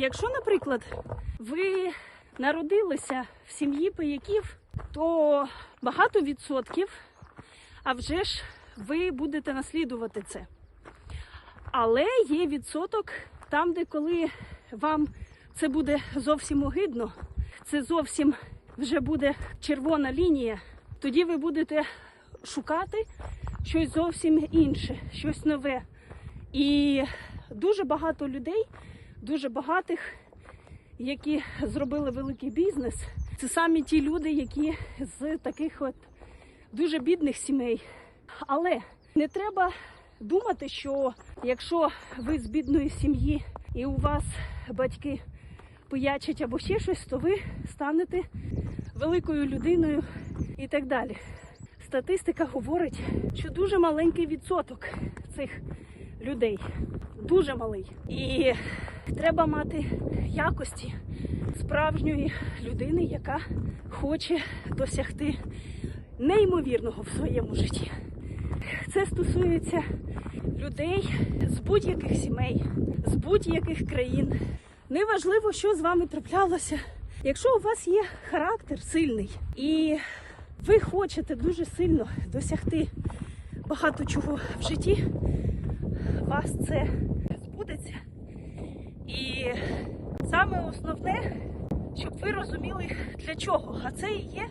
Якщо, наприклад, ви народилися в сім'ї пияків, то багато відсотків, а вже ж ви будете наслідувати це. Але є відсоток там, де коли вам це буде зовсім огидно, це зовсім вже буде червона лінія, тоді ви будете шукати щось зовсім інше, щось нове. І дуже багато людей, дуже багатих, які зробили великий бізнес, це самі ті люди, які з таких от дуже бідних сімей. Але не треба думати, що якщо ви з бідної сім'ї і у вас батьки пиячать або ще щось, то ви станете великою людиною і так далі. Статистика говорить, що дуже маленький відсоток цих людей. Дуже малий. І треба мати якості справжньої людини, яка хоче досягти неймовірного в своєму житті. Це стосується людей з будь-яких сімей, з будь-яких країн. Неважливо, що з вами траплялося. Якщо у вас є характер сильний і ви хочете дуже сильно досягти багато чого в житті, вас це збудеться. І саме основне, щоб ви розуміли для чого. А це і є,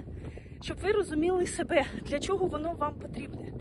щоб ви розуміли себе, для чого воно вам потрібне.